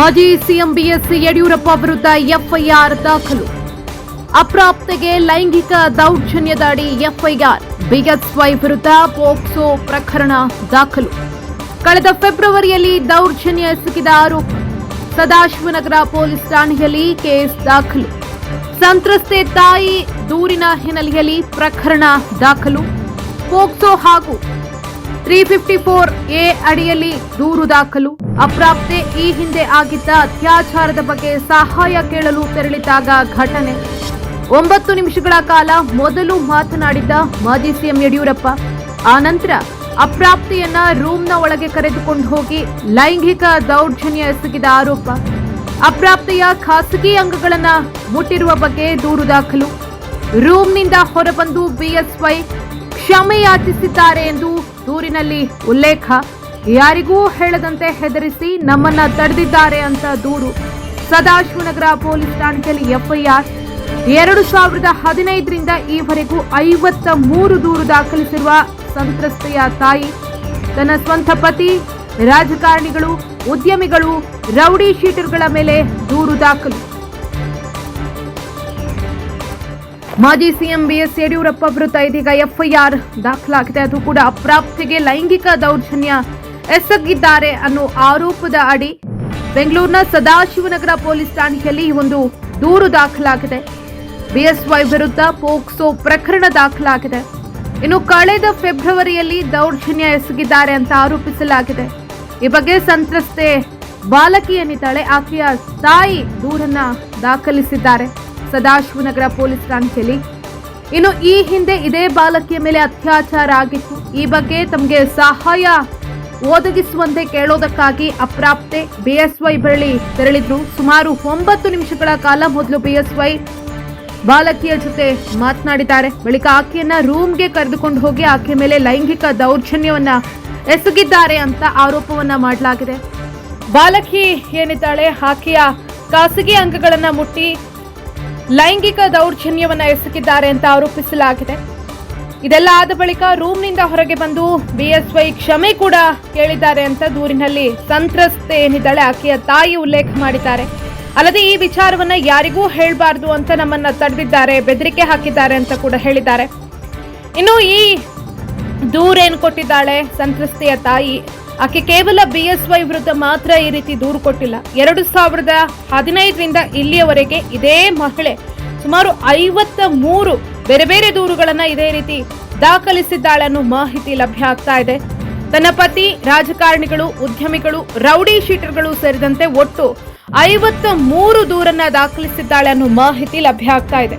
ಮಾಜಿ CM BS Yediyurappa ವಿರುದ್ಧ FIR ದಾಖಲು. ಅಪ್ರಾಪ್ತೆಗೆ ಲೈಂಗಿಕ ದೌರ್ಜನ್ಯದ ಅಡಿ ಎಫ್ಐಆರ್. ಬಿಎಸ್ವೈ ವಿರುದ್ಧ ಪೋಕ್ಸೋ ಪ್ರಕರಣ ದಾಖಲು. ಕಳೆದ ಫೆಬ್ರವರಿಯಲ್ಲಿ ದೌರ್ಜನ್ಯ ಎಸಗಿದ ಆರೋಪ. ಸದಾಶಿವನಗರ ಪೊಲೀಸ್ ಠಾಣೆಯಲ್ಲಿ ಕೇಸ್ ದಾಖಲು. ಸಂತ್ರಸ್ತೆ ತಾಯಿ ದೂರಿನ ಹಿನ್ನೆಲೆಯಲ್ಲಿ ಪ್ರಕರಣ ದಾಖಲು. ಪೋಕ್ಸೋ ಹಾಗೂ ತ್ರೀ ಫಿಫ್ಟಿ ಫೋರ್ ಎ ಅಡಿಯಲ್ಲಿ ದೂರು ದಾಖಲು. ಅಪ್ರಾಪ್ತೆ ಈ ಹಿಂದೆ ಆಗಿದ್ದ ಅತ್ಯಾಚಾರದ ಬಗ್ಗೆ ಸಹಾಯ ಕೇಳಲು ತೆರಳಿದಾಗ ಘಟನೆ. ಒಂಬತ್ತು ನಿಮಿಷಗಳ ಕಾಲ ಮೊದಲು ಮಾತನಾಡಿದ್ದ ಮಾಜಿ ಸಿಎಂ ಯಡಿಯೂರಪ್ಪ. ಆನಂತರ ಅಪ್ರಾಪ್ತಿಯನ್ನ ರೂಮ್ನ ಒಳಗೆ ಕರೆದುಕೊಂಡು ಹೋಗಿ ಲೈಂಗಿಕ ದೌರ್ಜನ್ಯ ಎಸಗಿದ ಆರೋಪ. ಅಪ್ರಾಪ್ತಿಯ ಖಾಸಗಿ ಅಂಗಗಳನ್ನ ಮುಟ್ಟಿರುವ ಬಗ್ಗೆ ದೂರು ದಾಖಲು. ರೂಮ್ನಿಂದ ಹೊರಬಂದು ಬಿಎಸ್ವೈ ಕ್ಷಮೆ ಯಾಚಿಸಿದ್ದಾರೆ ಎಂದು ದೂರಿನಲ್ಲಿ ಉಲ್ಲೇಖ. ಯಾರಿಗೂ ಹೇಳದಂತೆ ಹೆದರಿಸಿ ನಮ್ಮನ್ನ ತಡೆದಿದ್ದಾರೆ ಅಂತ ದೂರು. ಸದಾಶಿವನಗರ ಪೊಲೀಸ್ ಠಾಣೆಯಲ್ಲಿ ಎಫ್ಐಆರ್. ಎರಡು ಸಾವಿರದ ಹದಿನೈದರಿಂದ ಈವರೆಗೂ ಐವತ್ತ ಮೂರು ದೂರು ದಾಖಲಿಸಿರುವ ಸಂತ್ರಸ್ತೆಯ ತಾಯಿ, ತನ್ನ ಸ್ವಂತ ಪತಿ, ರಾಜಕಾರಣಿಗಳು, ಉದ್ಯಮಿಗಳು, ರೌಡಿ ಶೀಟರ್ಗಳ ಮೇಲೆ ದೂರು ದಾಖಲು. ಮಾಜಿ ಸಿಎಂ ಬಿಎಸ್ ಯಡಿಯೂರಪ್ಪ ವಿರುದ್ಧ ಇದೀಗ ಎಫ್ಐಆರ್ ದಾಖಲಾಗಿದೆ. ಅದು ಕೂಡ ಅಪ್ರಾಪ್ತಿಗೆ ಲೈಂಗಿಕ ದೌರ್ಜನ್ಯ ಎಸಗಿದ್ದಾರೆ ಅನ್ನೋ ಆರೋಪದ ಅಡಿ ಬೆಂಗಳೂರಿನ ಸದಾಶಿವನಗರ ಪೊಲೀಸ್ ಠಾಣೆಯಲ್ಲಿ ಒಂದು ದೂರು ದಾಖಲಾಗಿದೆ. ಬಿಎಸ್ವೈ ವಿರುದ್ಧ ಪೋಕ್ಸೋ ಪ್ರಕರಣ ದಾಖಲಾಗಿದೆ. ಇನ್ನು ಕಳೆದ ಫೆಬ್ರವರಿಯಲ್ಲಿ ದೌರ್ಜನ್ಯ ಎಸಗಿದ್ದಾರೆ ಅಂತ ಆರೋಪಿಸಲಾಗಿದೆ. ಈ ಬಗ್ಗೆ ಸಂತ್ರಸ್ತೆ ಬಾಲಕಿಯನ್ನಿದ್ದಾಳೆ ಆಕೆಯ ತಾಯಿ ದೂರನ್ನ ದಾಖಲಿಸಿದ್ದಾರೆ. ಸದಾಶಿವನಗರ ಪೊಲೀಸ್ ಠಾಣೆಯಲ್ಲಿ. ಇನ್ನು ಈ ಹಿಂದೆ ಇದೇ ಬಾಲಕಿಯ ಮೇಲೆ ಅತ್ಯಾಚಾರ ಆಗಿತ್ತು. ಈ ಬಗ್ಗೆ ತಮಗೆ ಸಹಾಯ ಒದಗಿಸುವಂತೆ ಕೇಳೋದಕ್ಕಾಗಿ ಅಪ್ರಾಪ್ತೆ ಬಿಎಸ್ವೈ ಬರಳಿ ತೆರಳಿದ್ರು. ಸುಮಾರು ಒಂಬತ್ತು ನಿಮಿಷಗಳ ಕಾಲ ಮೊದಲು ಬಿಎಸ್ವೈ ಬಾಲಕಿಯ ಜೊತೆ ಮಾತನಾಡಿದ್ದಾರೆ. ಬಳಿಕ ಆಕೆಯನ್ನ ರೂಮ್ಗೆ ಕರೆದುಕೊಂಡು ಹೋಗಿ ಆಕೆ ಮೇಲೆ ಲೈಂಗಿಕ ದೌರ್ಜನ್ಯವನ್ನ ಎಸಗಿದ್ದಾರೆ ಅಂತ ಆರೋಪವನ್ನ ಮಾಡಲಾಗಿದೆ. ಬಾಲಕಿ ಏನಿದ್ದಾಳೆ? ಆಕೆಯ ಖಾಸಗಿ ಅಂಗಗಳನ್ನ ಮುಟ್ಟಿ ಲೈಂಗಿಕ ದೌರ್ಜನ್ಯವನ್ನು ಎಸಗಿದ್ದಾರೆ ಅಂತ ಆರೋಪಿಸಲಾಗಿದೆ. ಇದೆಲ್ಲ ಆದ ಬಳಿಕ ರೂಮ್ನಿಂದ ಹೊರಗೆ ಬಂದು ಬಿಎಸ್ವೈ ಕ್ಷಮೆ ಕೂಡ ಕೇಳಿದ್ದಾರೆ ಅಂತ ದೂರಿನಲ್ಲಿ ಸಂತ್ರಸ್ತೆ ಏನಿದ್ದಾಳೆ, ಆಕೆಯ ತಾಯಿ ಉಲ್ಲೇಖ ಮಾಡಿದ್ದಾರೆ. ಅಲ್ಲದೆ ಈ ವಿಚಾರವನ್ನ ಯಾರಿಗೂ ಹೇಳಬಾರ್ದು ಅಂತ ನಮ್ಮನ್ನ ತಡೆದಿದ್ದಾರೆ, ಬೆದರಿಕೆ ಹಾಕಿದ್ದಾರೆ ಅಂತ ಕೂಡ ಹೇಳಿದ್ದಾರೆ. ಇನ್ನು ಈ ದೂರೇನು ಕೊಟ್ಟಿದ್ದಾಳೆ ಸಂತ್ರಸ್ತೆಯ ತಾಯಿ ಆಕೆ ಕೇವಲ ಬಿಎಸ್ವೈ ವಿರುದ್ಧ ಮಾತ್ರ ಈ ರೀತಿ ದೂರು ಕೊಟ್ಟಿಲ್ಲ. ಎರಡು ಸಾವಿರದ ಹದಿನೈದರಿಂದ ಇಲ್ಲಿಯವರೆಗೆ ಇದೇ ಮಹಿಳೆ ಸುಮಾರು ಐವತ್ತ ಮೂರು ಬೇರೆ ಬೇರೆ ದೂರುಗಳನ್ನು ಇದೇ ರೀತಿ ದಾಖಲಿಸಿದ್ದಾಳೆ ಅನ್ನೋ ಮಾಹಿತಿ ಲಭ್ಯ ಆಗ್ತಾ ಇದೆ. ತನ್ನ ಪತಿ, ರಾಜಕಾರಣಿಗಳು, ಉದ್ಯಮಿಗಳು, ರೌಡಿ ಶೀಟರ್ಗಳು ಸೇರಿದಂತೆ ಒಟ್ಟು ಐವತ್ತ ಮೂರು ದೂರನ್ನ ದಾಖಲಿಸಿದ್ದಾಳೆ ಅನ್ನೋ ಮಾಹಿತಿ ಲಭ್ಯ ಆಗ್ತಾ ಇದೆ.